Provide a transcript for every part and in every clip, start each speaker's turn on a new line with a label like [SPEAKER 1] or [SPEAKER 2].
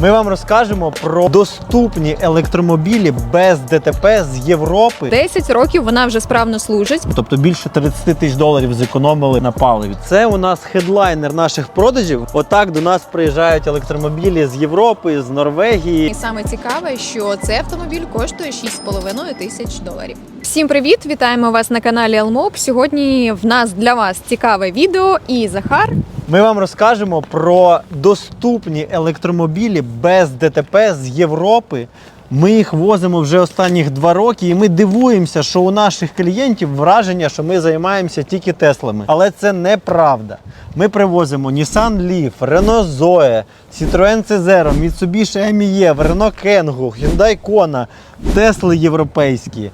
[SPEAKER 1] Ми вам розкажемо про доступні електромобілі без ДТП з Європи.
[SPEAKER 2] 10 років вона вже справно служить.
[SPEAKER 1] Тобто більше 30 тисяч доларів зекономили на паливі. Це у нас хедлайнер наших продажів. Отак до нас приїжджають електромобілі з Європи, з Норвегії.
[SPEAKER 2] І саме цікаве, що цей автомобіль коштує 6,5 тисяч доларів. Всім привіт! Вітаємо вас на каналі Elmob. Сьогодні в нас для вас цікаве відео і Захар.
[SPEAKER 1] Ми вам розкажемо про доступні електромобілі без ДТП з Європи. Ми їх возимо вже останніх два роки, і ми дивуємося, що у наших клієнтів враження, що ми займаємося тільки Теслами. Але це неправда. Ми привозимо Nissan Leaf, Renault Zoe, Citroën C0, Mitsubishi E-MiEV, Renault Kangoo, Hyundai Kona, Тесли європейські.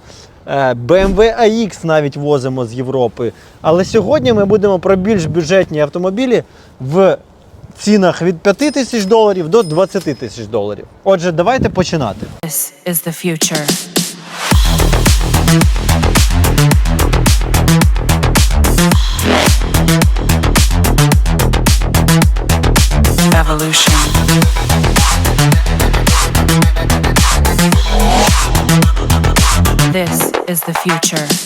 [SPEAKER 1] Е, BMW AX навіть возимо з Європи. Але сьогодні ми будемо про більш бюджетні автомобілі в цінах від 5 тисяч доларів до 20 тисяч доларів. Отже, давайте починати.
[SPEAKER 3] This is the future. This is the future.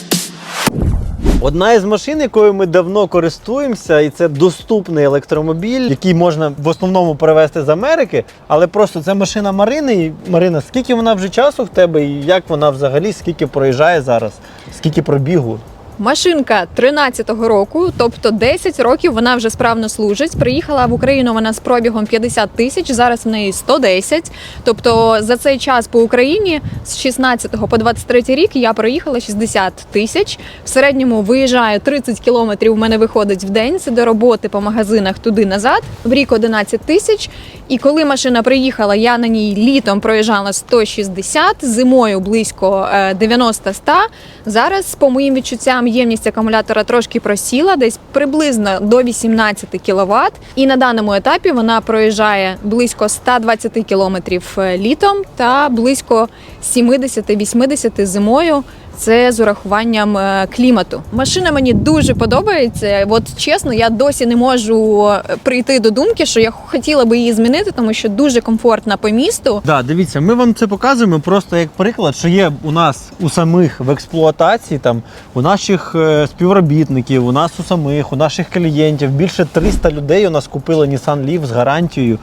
[SPEAKER 1] Одна із машин, якою ми давно користуємося, і це доступний електромобіль, який можна в основному перевезти з Америки. Але просто це машина Марини. І, Марина, скільки вона вже часу в тебе, і як вона взагалі, скільки проїжджає зараз, скільки пробігу?
[SPEAKER 2] Машинка 13-го року, тобто 10 років вона вже справно служить. Приїхала в Україну вона з пробігом 50 тисяч, зараз в неї 110. Тобто за цей час по Україні з 16 по 23 рік я проїхала 60 тисяч. В середньому виїжджаю 30 кілометрів. У мене виходить в день. Це до роботи по магазинах туди-назад. В рік 11 тисяч. І коли машина приїхала, я на ній літом проїжджала 160, зимою близько е, 90-100. Зараз, по моїм відчуттям, ємність акумулятора трошки просіла, десь приблизно до 18 кВт. І на даному етапі вона проїжджає близько 120 км літом та близько 70-80 зимою. Це з урахуванням е, клімату. Машина мені дуже подобається. От чесно, я досі не можу е, прийти до думки, що я хотіла би її змінити, тому що дуже комфортна по місту.
[SPEAKER 1] Да, дивіться, ми вам це показуємо просто як приклад, що є у нас у самих в експлуатації, там у наших е, співробітників, у нас у самих, у наших клієнтів більше 300 людей у нас купили Nissan Leaf з гарантією.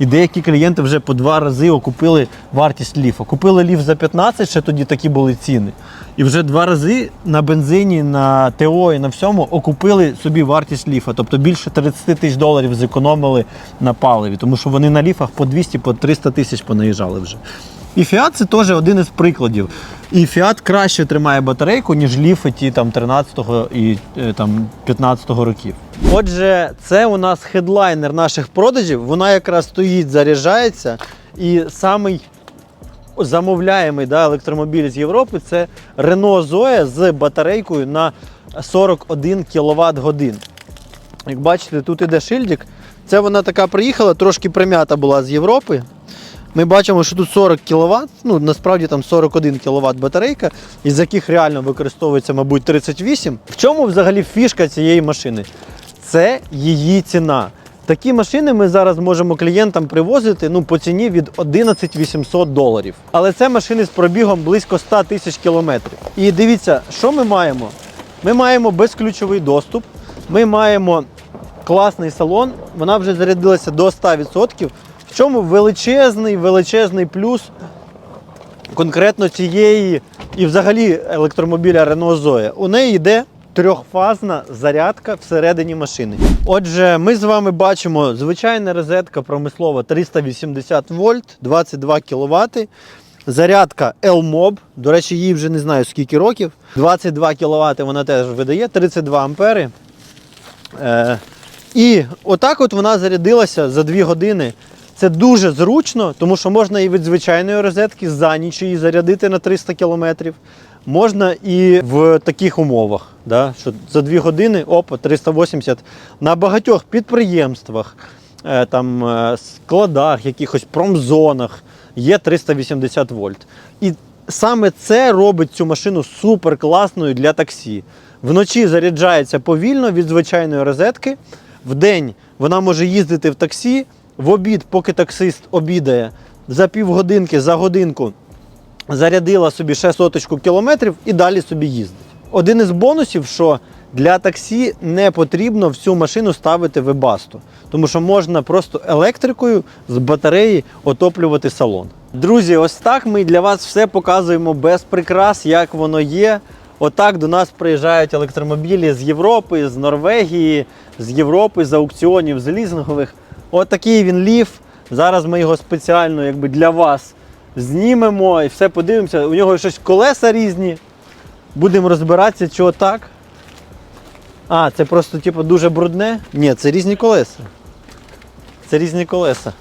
[SPEAKER 1] І деякі клієнти вже по два рази окупили вартість ліфа. Купили ліф за 15, ще тоді такі були ціни. І вже два рази на бензині, на ТО і на всьому окупили собі вартість ліфа. Тобто більше 30 тисяч доларів зекономили на паливі, тому що вони на ліфах по 200 по 300 тисяч понаїжджали вже. І Fiat це теж один із прикладів. І Fiat краще тримає батарейку, ніж ліфи ті там 13-го і е, там 15-го років. Отже, це у нас хедлайнер наших продажів. Вона якраз стоїть, заряджається. І самий замовляємий да, електромобіль з Європи це Renault Zoe з батарейкою на 41 кВт годин. Як бачите, тут іде шильдик. Це вона така приїхала, трошки прим'ята була з Європи. Ми бачимо, що тут 40 кВт, ну насправді там 41 кВт батарейка, із яких реально використовується, мабуть, 38. В чому взагалі фішка цієї машини? Це її ціна. Такі машини ми зараз можемо клієнтам привозити ну, по ціні від 11 800 доларів. Але це машини з пробігом близько 100 тисяч кілометрів. І дивіться, що ми маємо? Ми маємо безключовий доступ, ми маємо класний салон, вона вже зарядилася до 100%. В чому величезний, величезний плюс конкретно цієї і взагалі електромобіля Renault Zoe. У неї йде трьохфазна зарядка всередині машини. Отже, ми з вами бачимо звичайна розетка промислова 380 вольт, 22 кВт. Зарядка Elmob, до речі, їй вже не знаю скільки років. 22 кВт вона теж видає, 32 ампери. Е, і отак от вона зарядилася за 2 години. Це дуже зручно, тому що можна і від звичайної розетки за ніч її зарядити на 300 кілометрів. Можна і в таких умовах, да, що за 2 години опа, 380 на багатьох підприємствах, е, там, е, складах, якихось промзонах є 380 вольт. І саме це робить цю машину супер класною для таксі. Вночі заряджається повільно від звичайної розетки. Вдень вона може їздити в таксі, в обід, поки таксист обідає, за півгодинки, за годинку зарядила собі ще соточку кілометрів і далі собі їздить. Один із бонусів, що для таксі не потрібно всю машину ставити в тому що можна просто електрикою з батареї отоплювати салон. Друзі, ось так ми для вас все показуємо без прикрас, як воно є. Отак до нас приїжджають електромобілі з Європи, з Норвегії, з Європи, з аукціонів, з лізингових. Отакий він ліф. Зараз ми його спеціально якби для вас знімемо і все подивимося. У нього щось колеса різні. Будемо розбиратися, чого так. А, це просто типу, дуже брудне? Ні, це різні колеса. Це різні колеса.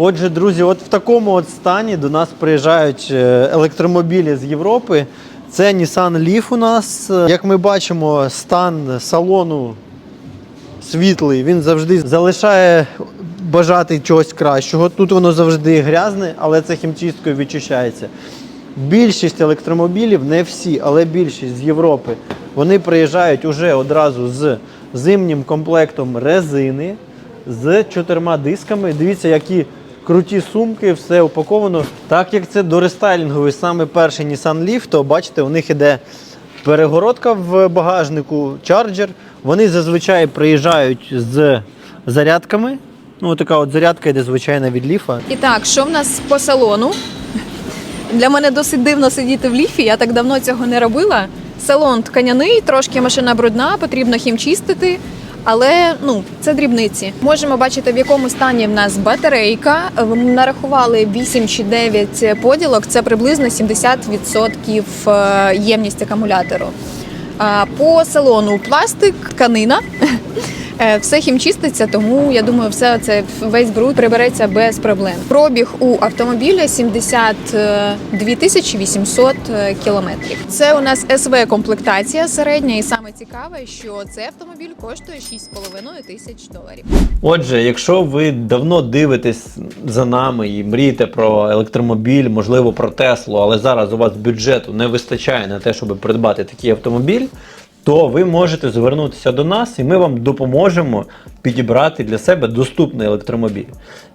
[SPEAKER 1] Отже, друзі, от в такому от стані до нас приїжджають е, електромобілі з Європи. Це Nissan Leaf у нас. Як ми бачимо, стан салону світлий, він завжди залишає бажати чогось кращого. Тут воно завжди грязне, але це хімчисткою відчищається. Більшість електромобілів, не всі, але більшість з Європи, вони приїжджають уже одразу з зимнім комплектом резини, з чотирма дисками. Дивіться, які круті сумки, все упаковано. Так як це дорестайлінговий саме перший Nissan Leaf, то бачите, у них іде перегородка в багажнику, чарджер. Вони зазвичай приїжджають з зарядками. Ну, така от зарядка йде звичайна від ліфа.
[SPEAKER 2] І так, що в нас по салону? Для мене досить дивно сидіти в ліфі, я так давно цього не робила. Салон тканяний, трошки машина брудна, потрібно хімчистити. Але ну це дрібниці. Можемо бачити, в якому стані в нас батарейка. Е, Нарахували 8 чи 9 поділок. Це приблизно 70% е, ємність акумулятору. По салону пластик, тканина. Е, Все хімчиститься, тому я думаю, все це весь бруд прибереться без проблем. Пробіг у автомобіля 72 тисячі 800 е, кілометрів. Це у нас СВ комплектація середня, і саме цікаве, що цей автомобіль коштує 6,5 тисяч доларів.
[SPEAKER 1] Отже, якщо ви давно дивитесь за нами і мрієте про електромобіль, можливо, про Теслу, але зараз у вас бюджету не вистачає на те, щоб придбати такий автомобіль, то ви можете звернутися до нас і ми вам допоможемо підібрати для себе доступний електромобіль.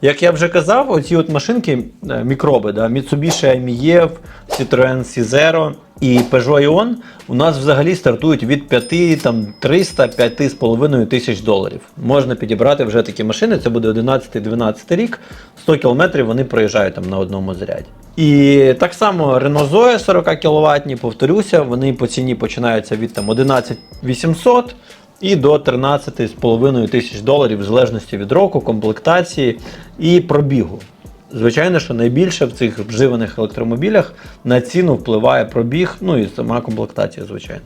[SPEAKER 1] Як я вже казав, оці от машинки, е, мікроби, да, Mitsubishi AMIEV, Citroen C0 і Peugeot Ion у нас взагалі стартують від 5, там, 300 5,5 тисяч доларів. Можна підібрати вже такі машини, це буде 11-12 рік, 100 кілометрів вони проїжджають там на одному заряді. І так само Renault Zoe 40 кВт, повторюся, вони по ціні починаються від там 11 800 і до 13,5 тисяч доларів, в залежності від року, комплектації і пробігу. Звичайно, що найбільше в цих вживаних електромобілях на ціну впливає пробіг, ну і сама комплектація, звичайно.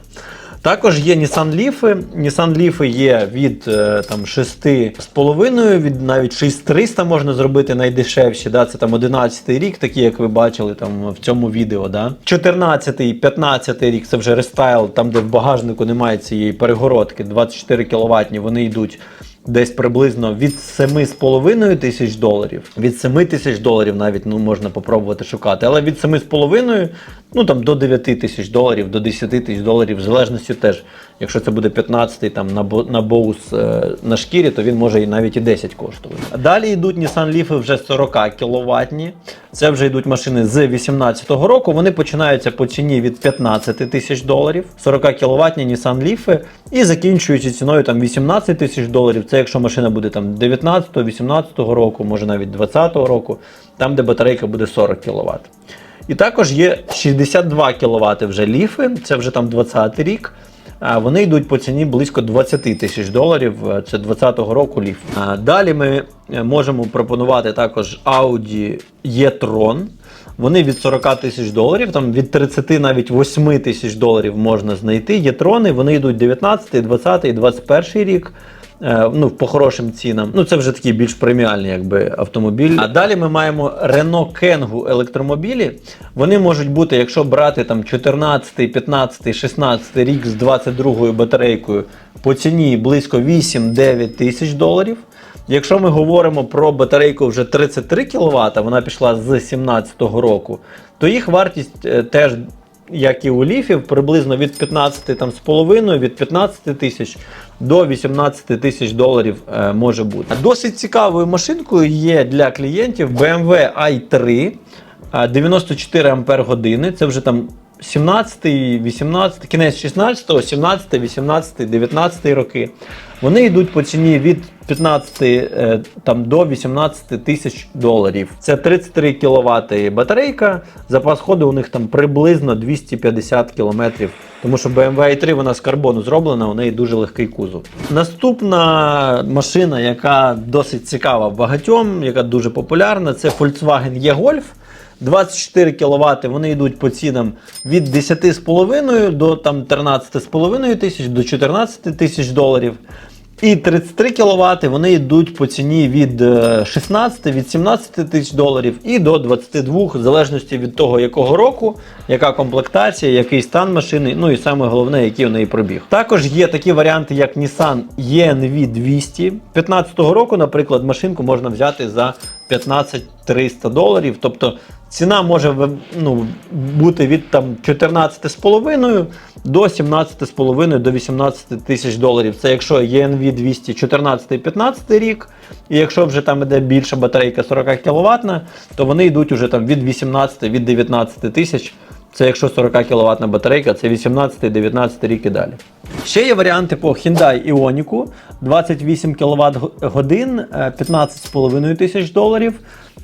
[SPEAKER 1] Також є Nissan Leaf. Nissan Leaf є від е, там 6,5, від навіть 6300 можна зробити найдешевші. Да? Це там 11 рік, такі як ви бачили там в цьому відео. Да? 14, 15 рік це вже рестайл, там де в багажнику немає цієї перегородки, 24 кВт, вони йдуть десь приблизно від 7,5 тисяч доларів. Від 7 тисяч доларів навіть ну, можна попробувати шукати. Але від 7,5 ну, там, до 9 тисяч доларів, до 10 тисяч доларів, в залежності теж. Якщо це буде 15 там, на, боус е, на шкірі, то він може і навіть і 10 коштувати. Далі йдуть Nissan Leaf вже 40 кВт. Це вже йдуть машини з 2018 року. Вони починаються по ціні від 15 тисяч доларів, 40 кВт Nissan Leaf і закінчуються ціною там 18 тисяч доларів. Це якщо машина буде там 19-18 року, може навіть 20 року, там де батарейка буде 40 кВт. І також є 62 кВт вже ліфи, це вже там 20 рік. Вони йдуть по ціні близько 20 тисяч доларів. е, Це 20-го року ліф. Далі ми е, можемо пропонувати також Audi e-tron. Вони від 40 тисяч доларів, там від 30 навіть 8 тисяч доларів можна знайти. Є-трони, вони йдуть 19, 20 і 21 рік. Е, Ну, по хорошим цінам. Ну, це вже такі більш преміальні якби, автомобілі. А далі ми маємо Renault Kangoo електромобілі. Вони можуть бути, якщо брати там 14, 15, 16 рік з 22 батарейкою по ціні близько 8-9 тисяч доларів. Якщо ми говоримо про батарейку вже 33 кВт, вона пішла з 2017 року, то їх вартість е, теж, як і у ліфів, приблизно від 15 там, з половиною, від 15 тисяч до 18 тисяч доларів е, може бути. Досить цікавою машинкою є для клієнтів BMW i3 е, 94 ампер години. Це вже там 17, 18, кінець 16, 17, 18, 19 роки. Вони йдуть по ціні від 15 е, там, до 18 тисяч доларів. Це 33 кВт батарейка. Запас ходу у них там приблизно 250 км. Тому що BMW i3 вона з карбону зроблена, у неї дуже легкий кузов. Наступна машина, яка досить цікава багатьом, яка дуже популярна, це Volkswagen e-Golf. 24 кВт вони йдуть по цінам від 10,5 до там 13,5 тисяч до 14 тисяч доларів. І 33 кВт вони йдуть по ціні від е, 16 від 17 тисяч доларів і до 22, в залежності від того, якого року, яка комплектація, який стан машини, ну і саме головне, який у неї пробіг. Також є такі варіанти, як Nissan ENV 200. 15 року, наприклад, машинку можна взяти за 15 300 доларів. Тобто ціна може ну, бути від там 14,5 до 17,5 до 18 тисяч доларів. Це якщо ENV 200 14-15 рік, і якщо вже там іде більша батарейка 40 кВт, то вони йдуть уже там від 18 від 19 тисяч. Це якщо 40 кВт батарейка, це 18-19 рік і далі. Ще є варіанти по Hyundai Ioniq 28 кВт годин, е, 15,5 тисяч доларів.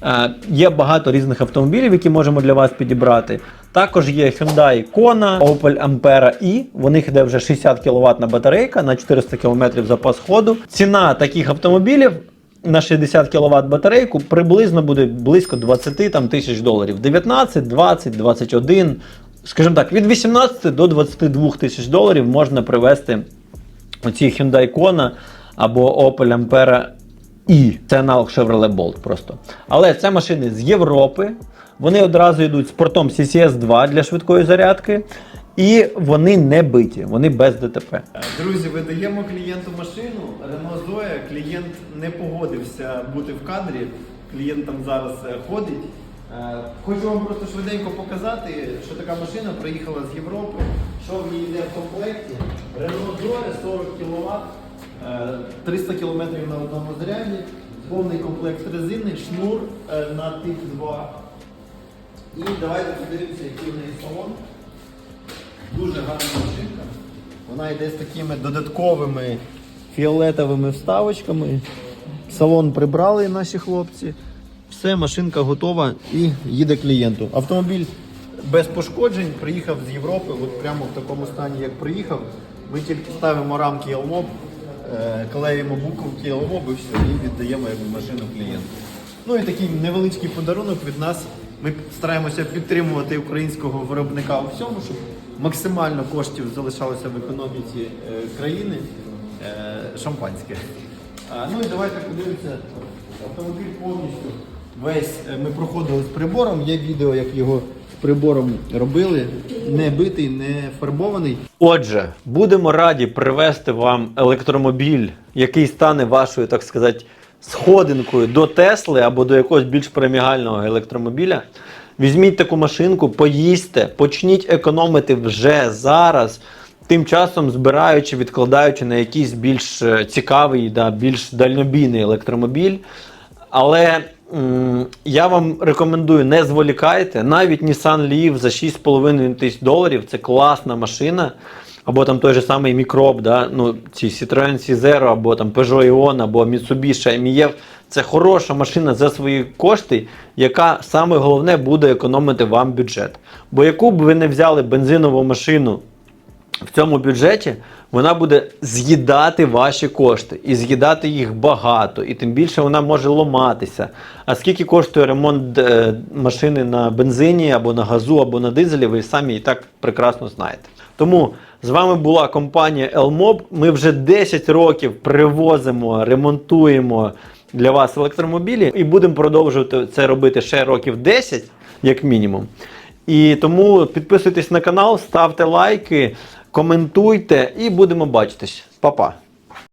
[SPEAKER 1] Е, Є багато різних автомобілів, які можемо для вас підібрати. Також є Hyundai Kona, Opel Ampera i. В них йде вже 60 кВт батарейка на 400 км запас ходу. Ціна таких автомобілів на 60 кВт батарейку приблизно буде близько 20 там, тисяч доларів. 19, 20, 21. Скажімо так, від 18 до 22 тисяч доларів можна привезти оці Hyundai Kona або Opel Ampera i. Це аналог Chevrolet Bolt просто. Але це машини з Європи. Вони одразу йдуть з портом CCS 2 для швидкої зарядки. І вони не биті, вони без ДТП.
[SPEAKER 4] Друзі, видаємо клієнту машину. Renault Zoe. Клієнт не погодився бути в кадрі. Клієнт там зараз е, ходить. Е, Хочу вам просто швиденько показати, що така машина приїхала з Європи. Що в ній йде в комплекті? Renault Zoe 40 кВт, 300 км на одному заряді, повний комплект резини, шнур е, на тип 2. І давайте подивимося, який в неї салон. Дуже гарна машинка. Вона йде з такими додатковими фіолетовими вставочками. Салон прибрали наші хлопці. Все, машинка готова і їде клієнту. Автомобіль без пошкоджень приїхав з Європи, от прямо в такому стані, як приїхав. Ми тільки ставимо рамки Елмоб, е, клеїмо буковки Елмоб і все, і віддаємо машину клієнту. Ну і такий невеличкий подарунок від нас. Ми стараємося підтримувати українського виробника у всьому, щоб максимально коштів залишалося в економіці е, країни. Е, шампанське. Ну і давайте подивимося. Автомобіль повністю весь е, ми проходили з прибором. Є відео, як його з прибором робили. Не битий, не фарбований.
[SPEAKER 1] Отже, будемо раді привезти вам електромобіль, який стане вашою, так сказати, сходинкою до Тесли або до якогось більш преміального електромобіля. Візьміть таку машинку, поїсте, почніть економити вже зараз, тим часом збираючи, відкладаючи на якийсь більш е, цікавий, да, більш дальнобійний електромобіль. Але м, я вам рекомендую, не зволікайте. Навіть Nissan Leaf за 6,5 тисяч доларів це класна машина. Або там той же самий мікроб, да? ну, ці Citroen C0, або там Peugeot Ion, або Mitsubishi MIEV. Це хороша машина за свої кошти, яка саме головне буде економити вам бюджет. Бо яку б ви не взяли бензинову машину в цьому бюджеті вона буде з'їдати ваші кошти і з'їдати їх багато, і тим більше вона може ломатися. А скільки коштує ремонт е, машини на бензині або на газу, або на дизелі, ви самі і так прекрасно знаєте. Тому з вами була компанія Elmob. Ми вже 10 років привозимо, ремонтуємо для вас електромобілі і будемо продовжувати це робити ще років 10, як мінімум. І тому підписуйтесь на канал, ставте лайки, коментуйте і будемо бачитись. Па-па!